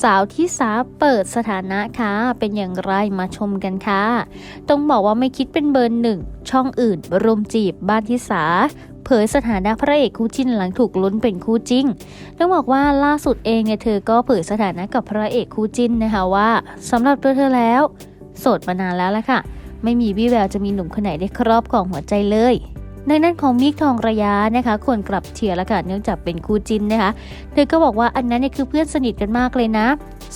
สาวที่สาเปิดสถานะค่ะเป็นอย่างไรมาชมกันค่ะต้องบอกว่าไม่คิดเป็นเบอร์หนึ่ง ช่องอื่นรุมจีบบ้านที่สาเผยสถานะพระเอกคู่จิ้นหลังถูกลุ้นเป็นคู่จริงต้องบอกว่าล่าสุดเองเนี่ยเธอก็เผยสถานะกับพระเอกคู่จิ้นนะคะว่าสำหรับตัวเธอแล้ว โสดมานานแล้วละค่ะ ไม่มีวี่แววจะมีหนุ่มคนไหนได้ครอบครองหัวใจเลย ในนั้นของมิกทองระยะนะคะ คนกลับเชียร์ละค่ะเนื่องจากเป็นคู่จินนะคะ เธอก็บอกว่าอันนั้นเนี่ยคือเพื่อนสนิทกันมากเลยนะ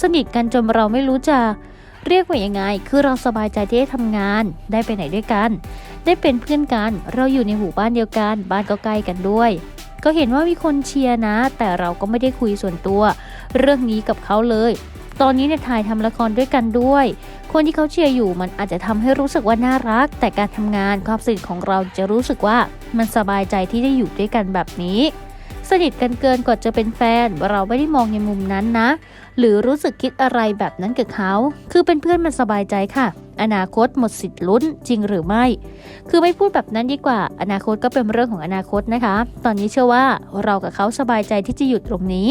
สนิทกันจนเราไม่รู้จะเรียกว่ายังไง คือเราสบายใจที่ได้ทำงาน ได้ไปไหนด้วยกัน ได้เป็นเพื่อนกัน เราอยู่ในหมู่บ้านเดียวกัน บ้านก็ใกล้กันด้วย ก็เห็นว่ามีคนเชียร์นะ แต่เราก็ไม่ได้คุยส่วนตัว เรื่องนี้กับเขาเลย ตอนนี้เนี่ยถ่ายทำละครด้วยกันด้วย คนที่เขาเชียร์อยู่มันอาจจะทำให้รู้สึกว่าน่ารัก แต่การทำงานความสนิทของเราจะรู้สึกว่ามันสบายใจที่ได้อยู่ด้วยกันแบบนี้ สนิทกันเกินกว่าจะเป็นแฟน เราไม่ได้มองในมุมนั้นนะ หรือรู้สึกคิดอะไรแบบนั้นกับเขา คือเป็นเพื่อนมันสบายใจค่ะ อนาคตหมดสิทธิ์ลุ้นจริงหรือไม่ คือไม่พูดแบบนั้นดีกว่า อนาคตก็เป็นเรื่องของอนาคตนะคะ ตอนนี้เชื่อว่าเรากับเขาสบายใจที่จะหยุดตรงนี้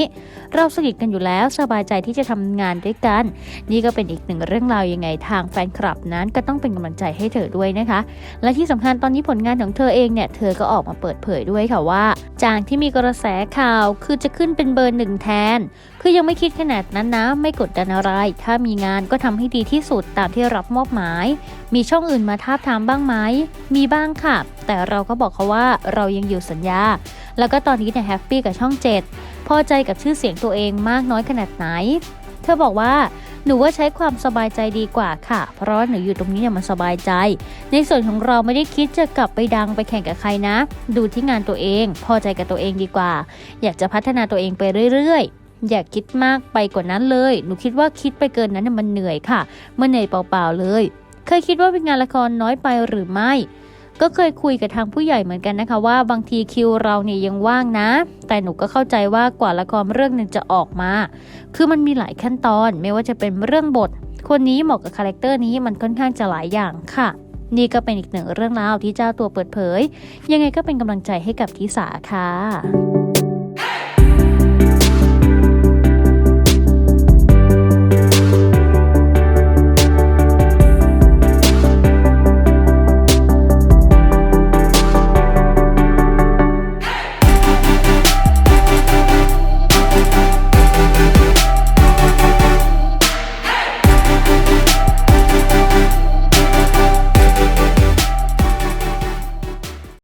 เราสนิทกันอยู่แล้วสบายใจที่จะทำงานด้วยกัน นี่ก็เป็นอีกหนึ่งเรื่องราวยังไงทางแฟนคลับนั้นก็ต้องเป็นกำลังใจให้เธอด้วยนะคะ และที่สำคัญตอนนี้ผลงานของเธอเองเนี่ยเธอก็ออกมาเปิดเผยด้วยค่ะว่า จางที่มีกระแสข่าวคือจะขึ้นเป็นเบอร์หนึ่งแทน คือยังไม่คิดขนาดนั้นนะไม่กดดันอะไร ถ้ามีงานก็ทำให้ดีที่สุดตามที่รับมอบหมาย มีช่องอื่นมาทาบทามบ้างไหม มีบ้างค่ะ แต่เราก็บอกเขาว่าเรายังอยู่สัญญา แล้วก็ตอนนี้เนี่ยแฮปปี้กับช่อง 7 พอใจกับชื่อเสียงตัวเองมากน้อยขนาดไหน เธอบอกว่าหนูว่าใช้ความสบายใจดีกว่าค่ะ เพราะหนูอยู่ตรงนี้เนี่ยมันสบายใจ ในส่วนของเราไม่ได้คิดจะกลับไปดังไปแข่งกับใครนะ ดูที่งานตัวเอง พอใจกับตัวเองดีกว่า อยากจะพัฒนาตัวเองไปเรื่อยๆ อย่าคิดมากไปกว่านั้นเลย หนูคิดว่าคิดไปเกินนั้นมันเหนื่อยค่ะมันเหนื่อยเปล่าๆเลย เคยคิดว่าเป็นงานละครน้อยไปหรือไม่ ก็เคยคุยกับทางผู้ใหญ่เหมือนกันนะคะ ว่าบางทีคิวเราเนี่ยยังว่างนะ แต่หนูก็เข้าใจว่ากว่าละครเรื่องหนึ่งจะออกมา คือมันมีหลายขั้นตอน ไม่ว่าจะเป็นเรื่องบท คนนี้เหมาะกับคาแรคเตอร์นี้มันค่อนข้างจะหลายอย่างค่ะนี่ก็เป็นอีกหนึ่งเรื่องราวที่เจ้าตัวเปิดเผย ยังไงก็เป็นกำลังใจให้กับทิสาค่ะ